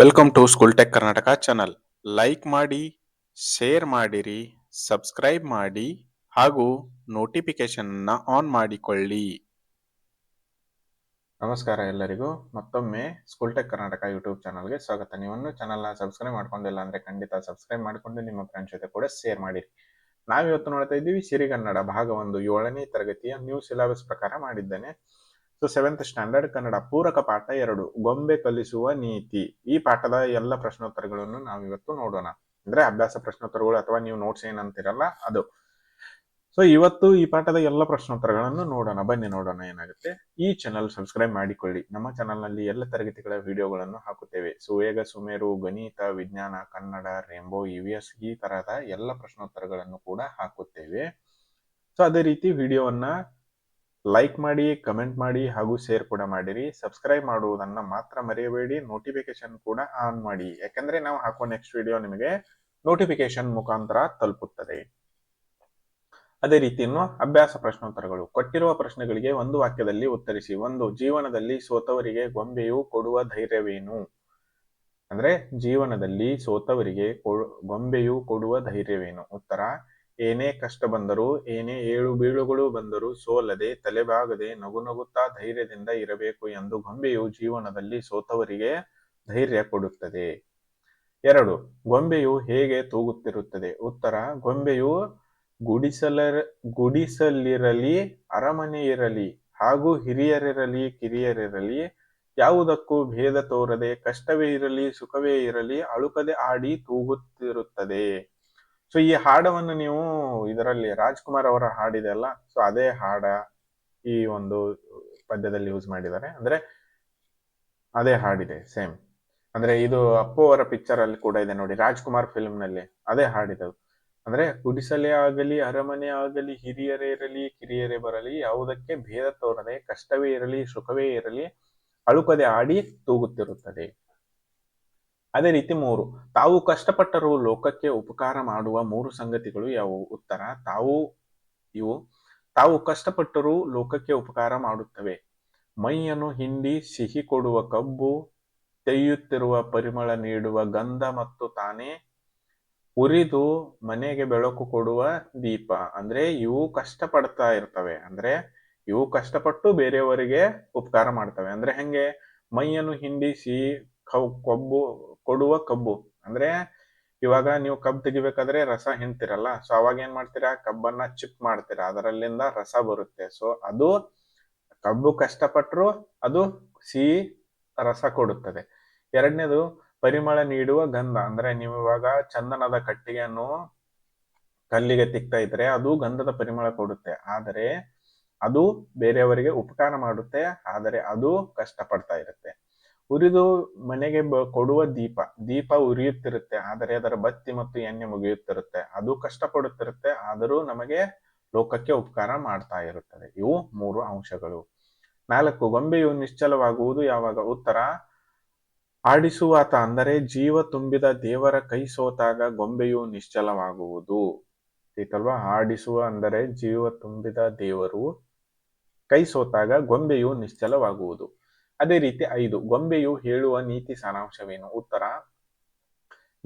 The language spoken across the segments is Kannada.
Welcome to school tech Karnataka channel like ಮಾಡಿ ಶೇರ್ ಮಾಡಿರಿ ಸಬ್ಸ್ಕ್ರೈಬ್ ಮಾಡಿ, ಹಾಗೂ ನೋಟಿಫಿಕೇಶನ್ ಆನ್ ಮಾಡಿಕೊಳ್ಳಿ. ನಮಸ್ಕಾರ ಎಲ್ಲರಿಗೂ. ಮತ್ತೊಮ್ಮೆ ಸ್ಕೂಲ್ ಟೆಕ್ ಕರ್ನಾಟಕ ಯೂಟ್ಯೂಬ್ ಚಾನಲ್ಗೆ ಸ್ವಾಗತ. ನೀವನ್ನು ಚಾನಲ್ನ ಸಬ್ಸ್ಕ್ರೈಬ್ ಮಾಡ್ಕೊಂಡಿಲ್ಲ ಅಂದ್ರೆ ಖಂಡಿತ ಸಬ್ಸ್ಕ್ರೈಬ್ ಮಾಡ್ಕೊಂಡು ನಿಮ್ಮ ಫ್ರೆಂಡ್ಸ್ ಜೊತೆ ಕೂಡ ಶೇರ್ ಮಾಡಿರಿ. ನಾವಿವತ್ತು ನೋಡ್ತಾ ಇದ್ದೀವಿ ಸಿರಿಗನ್ನಡ ಭಾಗ ಒಂದು ಏಳನೇ ತರಗತಿಯ ನ್ಯೂ ಸಿಲೆಬಸ್ ಪ್ರಕಾರ ಮಾಡಿದ್ದೇನೆ. ಸೊ ಸೆವೆಂತ್ ಸ್ಟ್ಯಾಂಡರ್ಡ್ ಕನ್ನಡ ಪೂರಕ ಪಾಠ ಎರಡು, ಗೊಂಬೆ ಕಲಿಸುವ ನೀತಿ. ಈ ಪಾಠದ ಎಲ್ಲ ಪ್ರಶ್ನೋತ್ತರಗಳನ್ನು ನಾವು ಇವತ್ತು ನೋಡೋಣ. ಅಂದ್ರೆ ಅಭ್ಯಾಸ ಪ್ರಶ್ನೋತ್ತರಗಳು ಅಥವಾ ನೀವು ನೋಟ್ಸ್ ಏನಂತೀರಲ್ಲ ಅದು. ಸೊ ಇವತ್ತು ಈ ಪಾಠದ ಎಲ್ಲ ಪ್ರಶ್ನೋತ್ತರಗಳನ್ನು ನೋಡೋಣ. ಬನ್ನಿ ನೋಡೋಣ ಏನಾಗುತ್ತೆ. ಈ ಚಾನಲ್ ಸಬ್ಸ್ಕ್ರೈಬ್ ಮಾಡಿಕೊಳ್ಳಿ. ನಮ್ಮ ಚಾನಲ್ನಲ್ಲಿ ಎಲ್ಲ ತರಗತಿಗಳ ವಿಡಿಯೋಗಳನ್ನು ಹಾಕುತ್ತೇವೆ. ಸುವೇಗ, ಸುಮೇರು, ಗಣಿತ, ವಿಜ್ಞಾನ, ಕನ್ನಡ ರೇಂಬೋ ಇವಿಎಸ್ ಈ ತರಹದ ಎಲ್ಲ ಪ್ರಶ್ನೋತ್ತರಗಳನ್ನು ಕೂಡ ಹಾಕುತ್ತೇವೆ. ಸೊ ಅದೇ ರೀತಿ ವಿಡಿಯೋವನ್ನ ಲೈಕ್ ಮಾಡಿ ಕಮೆಂಟ್ ಮಾಡಿ ಹಾಗೂ ಶೇರ್ ಕೂಡ ಮಾಡಿರಿ. ಸಬ್ಸ್ಕ್ರೈಬ್ ಮಾಡುವುದನ್ನ ಮಾತ್ರ ಮರೆಯಬೇಡಿ. ನೋಟಿಫಿಕೇಶನ್ ಕೂಡ ಆನ್ ಮಾಡಿ. ಯಾಕಂದ್ರೆ ನಾವು ಹಾಕುವ ನೆಕ್ಸ್ಟ್ ವಿಡಿಯೋ ನಿಮಗೆ ನೋಟಿಫಿಕೇಶನ್ ಮುಖಾಂತರ ತಲುಪುತ್ತದೆ. ಅದೇ ರೀತಿ ಇನ್ನು ಅಭ್ಯಾಸ ಪ್ರಶ್ನೋತ್ತರಗಳು. ಕೊಟ್ಟಿರುವ ಪ್ರಶ್ನೆಗಳಿಗೆ ಒಂದು ವಾಕ್ಯದಲ್ಲಿ ಉತ್ತರಿಸಿ, ಒಂದು ಜೀವನದಲ್ಲಿ ಸೋತವರಿಗೆ ಗೊಂಬೆಯು ಕೊಡುವ ಧೈರ್ಯವೇನು? ಅಂದ್ರೆ ಜೀವನದಲ್ಲಿ ಸೋತವರಿಗೆ ಗೊಂಬೆಯು ಕೊಡುವ ಧೈರ್ಯವೇನು? ಉತ್ತರ ಏನೇ ಕಷ್ಟ ಬಂದರೂ, ಏನೇ ಏಳು ಬೀಳುಗಳು ಬಂದರೂ ಸೋಲದೆ ತಲೆಬಾಗದೆ ನಗು ನಗುತ್ತಾ ಧೈರ್ಯದಿಂದ ಇರಬೇಕು ಎಂದು ಗೊಂಬೆಯು ಜೀವನದಲ್ಲಿ ಸೋತವರಿಗೆ ಧೈರ್ಯ ಕೊಡುತ್ತದೆ. ಎರಡು, ಗೊಂಬೆಯು ಹೇಗೆ ತೂಗುತ್ತಿರುತ್ತದೆ? ಉತ್ತರ, ಗೊಂಬೆಯು ಗುಡಿಸಲ ಗುಡಿಸಲಿರಲಿ ಅರಮನೆ ಇರಲಿ ಹಾಗೂ ಹಿರಿಯರಿರಲಿ, ಕಿರಿಯರಿರಲಿ, ಯಾವುದಕ್ಕೂ ಭೇದ ತೋರದೆ ಕಷ್ಟವೇ ಇರಲಿ, ಸುಖವೇ ಇರಲಿ, ಅಳುಕದೆ ಆಡಿ ತೂಗುತ್ತಿರುತ್ತದೆ. ಸೊ ಈ ಹಾಡವನ್ನು ನೀವು ಇದರಲ್ಲಿ ರಾಜ್ಕುಮಾರ್ ಅವರ ಹಾಡಿದೆ ಅಲ್ಲ? ಸೊ ಅದೇ ಹಾಡ ಈ ಒಂದು ಪದ್ಯದಲ್ಲಿ ಯೂಸ್ ಮಾಡಿದ್ದಾರೆ. ಅಂದ್ರೆ ಅದೇ ಹಾಡಿದೆ ಸೇಮ್ ಅಂದ್ರೆ ಇದು ಅಪ್ಪು ಅವರ ಪಿಕ್ಚರ್ ಅಲ್ಲಿ ಕೂಡ ಇದೆ ನೋಡಿ, ರಾಜ್ಕುಮಾರ್ ಫಿಲ್ಮ್ನಲ್ಲಿ ಅದೇ ಹಾಡಿದವು ಅಂದ್ರೆ ಗುಡಿಸಲೇ ಆಗಲಿ, ಅರಮನೆ ಆಗಲಿ, ಹಿರಿಯರೇ ಇರಲಿ, ಕಿರಿಯರೇ ಬರಲಿ, ಯಾವುದಕ್ಕೆ ಭೇದ ತೋರದೆ, ಕಷ್ಟವೇ ಇರಲಿ, ಸುಖವೇ ಇರಲಿ, ಅಳುಕದೆ ಆಡಿ ತೂಗುತ್ತಿರುತ್ತದೆ. ಅದೇ ರೀತಿ ಮೂರು, ತಾವು ಕಷ್ಟಪಟ್ಟರೂ ಲೋಕಕ್ಕೆ ಉಪಕಾರ ಮಾಡುವ ಮೂರು ಸಂಗತಿಗಳು ಯಾವುವು? ಉತ್ತರ, ತಾವು, ಇವು, ತಾವು ಕಷ್ಟಪಟ್ಟರೂ ಲೋಕಕ್ಕೆ ಉಪಕಾರ ಮಾಡುತ್ತವೆ. ಮೈಯನ್ನು ಹಿಂಡಿ ಸಿಹಿ ಕೊಡುವ ಕಬ್ಬು, ತೆಯ್ಯುತ್ತಿರುವ ಪರಿಮಳ ನೀಡುವ ಗಂಧ ಮತ್ತು ತಾನೇ ಉರಿದು ಮನೆಗೆ ಬೆಳಕು ಕೊಡುವ ದೀಪ. ಅಂದ್ರೆ ಇವು ಕಷ್ಟಪಡ್ತಾ ಇರ್ತವೆ. ಅಂದ್ರೆ ಇವು ಕಷ್ಟಪಟ್ಟು ಬೇರೆಯವರಿಗೆ ಉಪಕಾರ ಮಾಡ್ತವೆ. ಅಂದ್ರೆ ಹೆಂಗೆ? ಮೈಯನ್ನು ಹಿಂಡಿಸಿ ಕಬ್ಬು ಕೊಡುವ ಕಬ್ಬು. ಅಂದ್ರೆ ಇವಾಗ ನೀವು ಕಬ್ಬು ತೆಗಿಬೇಕಾದ್ರೆ ರಸ ಹಿಂತಿರಲ್ಲ ಸೊ ಅವಾಗ ಏನ್ ಮಾಡ್ತೀರಾ? ಕಬ್ಬನ್ನ ಚಿಪ್ ಮಾಡ್ತೀರಾ? ಅದರಲ್ಲಿಂದ ರಸ ಬರುತ್ತೆ. ಸೊ ಅದು ಕಬ್ಬು ಕಷ್ಟಪಟ್ಟರು ಅದು ಸಿಹಿ ರಸ ಕೊಡುತ್ತದೆ. ಎರಡನೇದು ಪರಿಮಳ ನೀಡುವ ಗಂಧ. ಅಂದ್ರೆ ನೀವು ಇವಾಗ ಚಂದನದ ಕಟ್ಟಿಗೆಯನ್ನು ಕಲ್ಲಿಗೆ ತಿಕ್ತಾ ಇದ್ರೆ ಅದು ಗಂಧದ ಪರಿಮಳ ಕೊಡುತ್ತೆ. ಆದರೆ ಅದು ಬೇರೆಯವರಿಗೆ ಉಪಕಾರ ಮಾಡುತ್ತೆ. ಆದರೆ ಅದು ಕಷ್ಟಪಡ್ತಾ ಇರುತ್ತೆ. ಉರಿದು ಮನೆಗೆ ಬ, ಕೊಡುವ ದೀಪ. ದೀಪ ಉರಿಯುತ್ತಿರುತ್ತೆ, ಆದರೆ ಅದರ ಬತ್ತಿ ಮತ್ತು ಎಣ್ಣೆ ಮುಗಿಯುತ್ತಿರುತ್ತೆ. ಅದು ಕಷ್ಟಪಡುತ್ತಿರುತ್ತೆ, ಆದರೂ ನಮಗೆ ಲೋಕಕ್ಕೆ ಉಪಕಾರ ಮಾಡ್ತಾ ಇರುತ್ತದೆ. ಇವು ಮೂರು ಅಂಶಗಳು. ನಾಲ್ಕು, ಗೊಂಬೆಯು ನಿಶ್ಚಲವಾಗುವುದು ಯಾವಾಗ? ಉತ್ತರ, ಆಡಿಸುವಾತ, ಅಂದರೆ ಜೀವ ತುಂಬಿದ ದೇವರ ಕೈ ಸೋತಾಗ ಗೊಂಬೆಯು ನಿಶ್ಚಲವಾಗುವುದು. ಆಯ್ತಲ್ವಾ ಆಡಿಸುವ, ಅಂದರೆ ಜೀವ ತುಂಬಿದ ದೇವರು ಕೈ ಸೋತಾಗ ಗೊಂಬೆಯು ನಿಶ್ಚಲವಾಗುವುದು. ಅದೇ ರೀತಿ ಐದು, ಗೊಂಬೆಯು ಹೇಳುವ ನೀತಿ ಸಾರಾಂಶವೇನು? ಉತ್ತರ,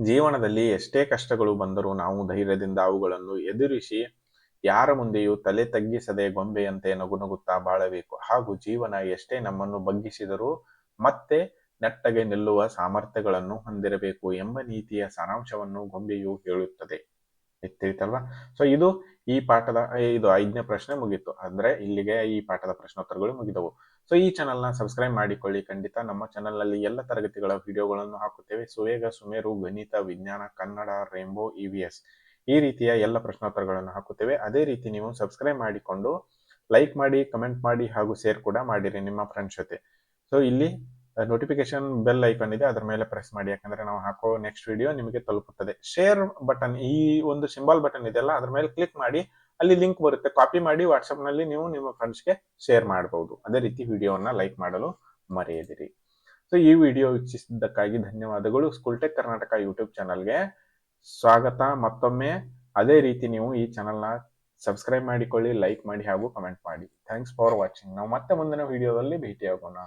ಜೀವನದಲ್ಲಿ ಎಷ್ಟೇ ಕಷ್ಟಗಳು ಬಂದರೂ ನಾವು ಧೈರ್ಯದಿಂದ ಅವುಗಳನ್ನು ಎದುರಿಸಿ ಯಾರ ಮುಂದೆಯೂ ತಲೆ ತಗ್ಗಿಸದೆ ಗೊಂಬೆಯಂತೆ ನಗುನಗುತ್ತಾ ಬಾಳಬೇಕು. ಹಾಗೂ ಜೀವನ ಎಷ್ಟೇ ನಮ್ಮನ್ನು ಬಗ್ಗಿಸಿದರೂ ಮತ್ತೆ ನೆಟ್ಟಗೆ ನಿಲ್ಲುವ ಸಾಮರ್ಥ್ಯಗಳನ್ನು ಹೊಂದಿರಬೇಕು ಎಂಬ ನೀತಿಯ ಸಾರಾಂಶವನ್ನು ಗೊಂಬೆಯು ಹೇಳುತ್ತದೆ. ತಿಳಿತಲ್ವಾ? ಸೊ ಇದು ಈ ಪಾಠದ ಇದು ಐದನೇ ಪ್ರಶ್ನೆ ಮುಗಿತು. ಅಂದ್ರೆ ಇಲ್ಲಿಗೆ ಈ ಪಾಠದ ಪ್ರಶ್ನೋತ್ತರಗಳು ಮುಗಿದವು. ಸೊ ಈ ಚಾನಲ್ನ ಸಬ್ಸ್ಕ್ರೈಬ್ ಮಾಡಿಕೊಳ್ಳಿ. ಖಂಡಿತ ನಮ್ಮ ಚಾನಲ್ನಲ್ಲಿ ಎಲ್ಲ ತರಗತಿಗಳ ವಿಡಿಯೋಗಳನ್ನು ಹಾಕುತ್ತೇವೆ. ಸುವೇಗ, ಸುಮೇರು, ಗಣಿತ, ವಿಜ್ಞಾನ, ಕನ್ನಡ ರೇಂಬೋ ಇವಿಎಸ್ ಈ ರೀತಿಯ ಎಲ್ಲ ಪ್ರಶ್ನೋತ್ತರಗಳನ್ನು ಹಾಕುತ್ತೇವೆ. ಅದೇ ರೀತಿ ನೀವು ಸಬ್ಸ್ಕ್ರೈಬ್ ಮಾಡಿಕೊಂಡು ಲೈಕ್ ಮಾಡಿ ಕಮೆಂಟ್ ಮಾಡಿ ಹಾಗೂ ಶೇರ್ ಕೂಡ ಮಾಡಿರಿ ನಿಮ್ಮ ಫ್ರೆಂಡ್ಸ್ ಜೊತೆ. ಸೊ ಇಲ್ಲಿ ನೋಟಿಫಿಕೇಶನ್ ಬೆಲ್ ಐಕಾನ್ ಇದೆ. ಅದರ ಮೇಲೆ ಪ್ರೆಸ್ ಮಾಡಿ. ಯಾಕಂದ್ರೆ ನಾವು ಹಾಕೋ ನೆಕ್ಸ್ಟ್ ವಿಡಿಯೋ ನಿಮಗೆ ತಲುಪುತ್ತದೆ. ಶೇರ್ ಬಟನ್ ಈ ಒಂದು ಸಿಂಬಲ್ ಬಟನ್ ಇದೆಯಲ್ಲ, ಅದ್ರ ಮೇಲೆ ಕ್ಲಿಕ್ ಮಾಡಿ ಅಲ್ಲಿ ಲಿಂಕ್ ಬರುತ್ತೆ. ಕಾಪಿ ಮಾಡಿ ವಾಟ್ಸಪ್ನಲ್ಲಿ ನೀವು ನಿಮ್ಮ ಫ್ರೆಂಡ್ಸ್ಗೆ ಶೇರ್ ಮಾಡಬಹುದು ಅದೇ ರೀತಿ ವಿಡಿಯೋವನ್ನ ಲೈಕ್ ಮಾಡಲು ಮರೆಯದಿರಿ. ಸೊ ಈ ವಿಡಿಯೋ ವೀಕ್ಷಿಸಿದ್ದಕ್ಕಾಗಿ ಧನ್ಯವಾದಗಳು. ಸ್ಕೂಲ್ ಟೆಕ್ ಕರ್ನಾಟಕ ಯೂಟ್ಯೂಬ್ ಚಾನಲ್ಗೆ ಸ್ವಾಗತ. ಮತ್ತೊಮ್ಮೆ ಅದೇ ರೀತಿ ನೀವು ಈ ಚಾನಲ್ನ ಸಬ್ಸ್ಕ್ರೈಬ್ ಮಾಡಿಕೊಳ್ಳಿ ಲೈಕ್ ಮಾಡಿ ಹಾಗೂ ಕಮೆಂಟ್ ಮಾಡಿ. ಥ್ಯಾಂಕ್ಸ್ ಫಾರ್ ವಾಚಿಂಗ್ ನಾವು ಮತ್ತೆ ಮುಂದಿನ ವಿಡಿಯೋದಲ್ಲಿ ಭೇಟಿಯಾಗೋಣ.